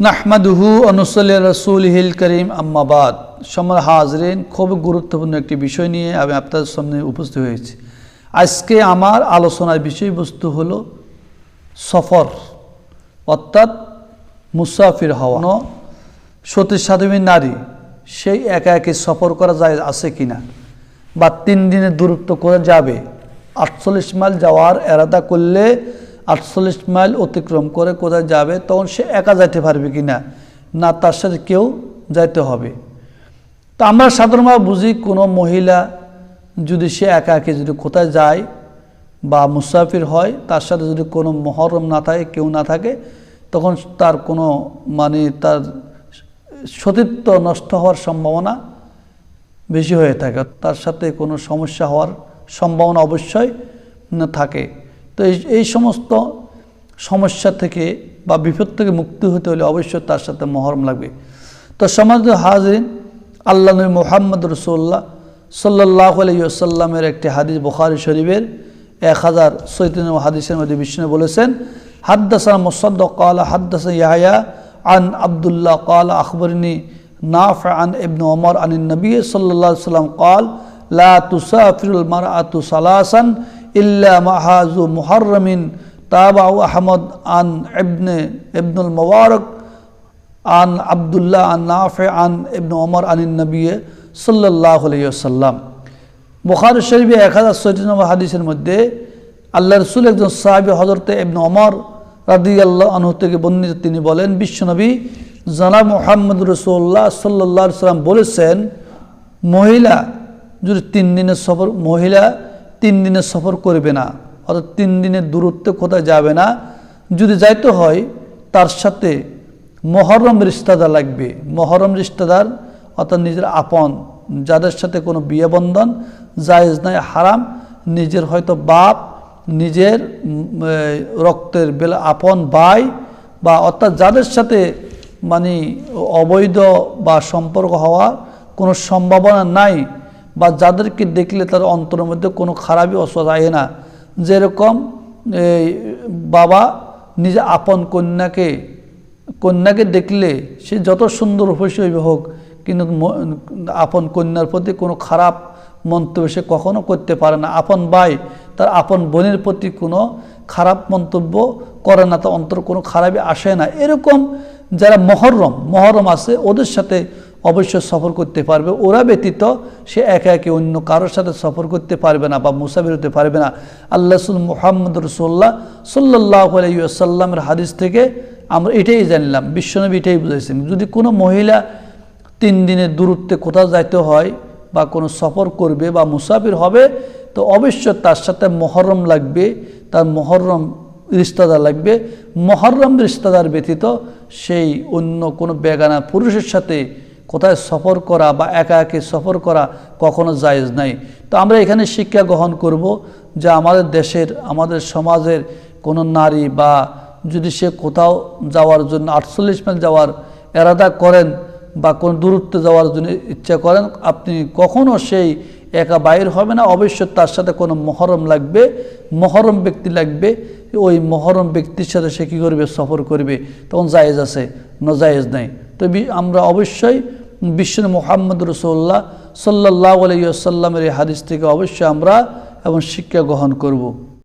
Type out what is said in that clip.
নাহমাদুহু অনুসল্লি রসুলহিল করিম আম্মাবাদ সমর হাজরিন খুব গুরুত্বপূর্ণ একটি বিষয় নিয়ে আমি আপনাদের সামনে উপস্থিত হয়েছি। আজকে আমার আলোচনার বিষয়বস্তু হলো সফর, অর্থাৎ মুসাফির হওয়া। কোনো সতী সাধবী নারী সেই একা একে সফর করা যায় আছে কিনা? বা তিন দিনের দূরত্ব করে যাবে? আটচল্লিশ মাইল যাওয়ার এরাদা করলে আটচল্লিশ মাইল অতিক্রম করে কোথায় যাবে, তখন সে একা যাইতে পারবে কি না না, তার সাথে কেউ যাইতে হবে। তা আমরা সাধারণভাবে বুঝি কোনো মহিলা যদি সে একা একে যদি কোথায় যায় বা মুসাফির হয়, তার সাথে যদি কোনো মহরম না থাকে, কেউ না থাকে, তখন তার কোনো মানে তার সতীত্ব নষ্ট হওয়ার সম্ভাবনা বেশি হয়ে থাকে। তার সাথে কোনো সমস্যা হওয়ার সম্ভাবনা অবশ্যই থাকে। তো এই সমস্ত সমস্যা থেকে বা বিপদ থেকে মুক্তি হতে হলে অবশ্যই তার সাথে মহরম লাগবে। তো সমাজ হাজরিন, আল্লাহ নবী মোহাম্মদ রসোল্লাহ সাল্লাহ আলাইসাল্লামের একটি হাদিস বুখারি শরীফের এক হাজার সৈতিন হাদিসের মধ্যে বিষ্ণু বলেছেন, হাদ্দাসান মোসাদ্দ কাল হাদ্দাসা ইয়াহিয়া আন আবদুল্লাহ কাল আখবরনি নাফ আন ইবন ওমর আন নবী সাল্লাহ সাল্লাম কাল লা তুসাফিরুল মারআতু সালাসান ইল্লা মাহাজু মুহরমিন তাবাউ আহমদ আন ইবনে, ইবনুল মুবারক আন আবদুল্লাহ আন নাফে আন ইবন ওমর আন নবী সাল্লাহ আলাইসাল্লাম বুখার শরীফে এক হাজার ছয়টি নম্বর হাদিসের মধ্যে আল্লাহ রসুল একজন সাহাবি হজরতে ইবন ওমর রাদি আল্লাহ আনহু থেকে বর্ণিত তিনি বলেন বিশ্বনবী জনাব মোহাম্মদ রসুল্লাহ সাল্লাহ সাল্লাম বলেছেন, মহিলা যদি তিন দিনের সফর, মহিলা তিন দিনের সফর করবে না, অর্থাৎ তিন দিনের দূরত্বে কোথায় যাবে না, যদি যাইতে হয়, তার সাথে মহরম রিস্তাদার লাগবে। মহরম রিস্তাদার অর্থাৎ নিজের আপন, যাদের সাথে কোনো বিয়ে বন্ধন, জায়েজ নাই, হারাম, নিজের হয়তো বাপ, নিজের রক্তের বেলা আপন ভাই, বা অর্থাৎ যাদের সাথে মানে অবৈধ বা সম্পর্ক হওয়ার কোনো সম্ভাবনা নাই বা যাদেরকে দেখলে তার অন্তরের মধ্যে কোনো খারাপই অসুখ যায় না। যেরকম, এই বাবা নিজে আপন কন্যাকে কন্যাকে দেখলে সে যত সুন্দর অবশ্যই হোক, কিন্তু আপন কন্যার প্রতি কোনো খারাপ মন্তব্য সে কখনো করতে পারে না। আপন ভাই, তার আপন বোনের প্রতি কোনো খারাপ মন্তব্য করে না, তার অন্তর কোনো খারাপই আসে না। এরকম যারা মহরম মহরম আছে, ওদের সাথে অবশ্যই সফর করতে পারবে। ওরা ব্যতীত সে একে একে অন্য কারোর সাথে সফর করতে পারবে না বা মুসাফির হতে পারবে না। আল্লাহ মোহাম্মদ রসোল্লাহ সাল্লাহ আলাইসাল্লামের হাদিস থেকে আমরা এটাই জানলাম, বিশ্বনবী এটাই বুঝাইছেন। যদি কোনো মহিলা তিন দিনের দূরত্বে কোথাও যাইতে হয় বা কোনো সফর করবে বা মুসাফির হবে, তো অবশ্যই তার সাথে মহরম লাগবে, তার মহরম রিস্তাদার লাগবে। মহরম রিস্তাদার ব্যতীত সেই অন্য কোনো বেগানা পুরুষের সাথে কোথায় সফর করা বা একা একে সফর করা কখনো জায়েজ নাই। তো আমরা এখানে শিক্ষা গ্রহণ করব যে আমাদের দেশের, আমাদের সমাজের কোনো নারী বা যদি সে কোথাও যাওয়ার জন্য আটচল্লিশ মাইল যাওয়ার এরাদা করেন বা কোনো দূরত্বে যাওয়ার জন্য ইচ্ছা করেন, আপনি কখনো সেই একা বাইর হবে না। অবশ্যই তার সাথে কোনো মহরম লাগবে, মহরম ব্যক্তি লাগবে। ওই মহরম ব্যক্তির সাথে সে কী করবে? সফর করবে। তখন জায়েজ আছে নজায়েজ নাই। তো আমরা অবশ্যই বিশ্ব মোহাম্মদ রসোল্লাহ সাল্লাহ আলাইসাল্লামের এই হাদিস থেকে অবশ্যই আমরা এবং শিক্ষা গ্রহণ করব।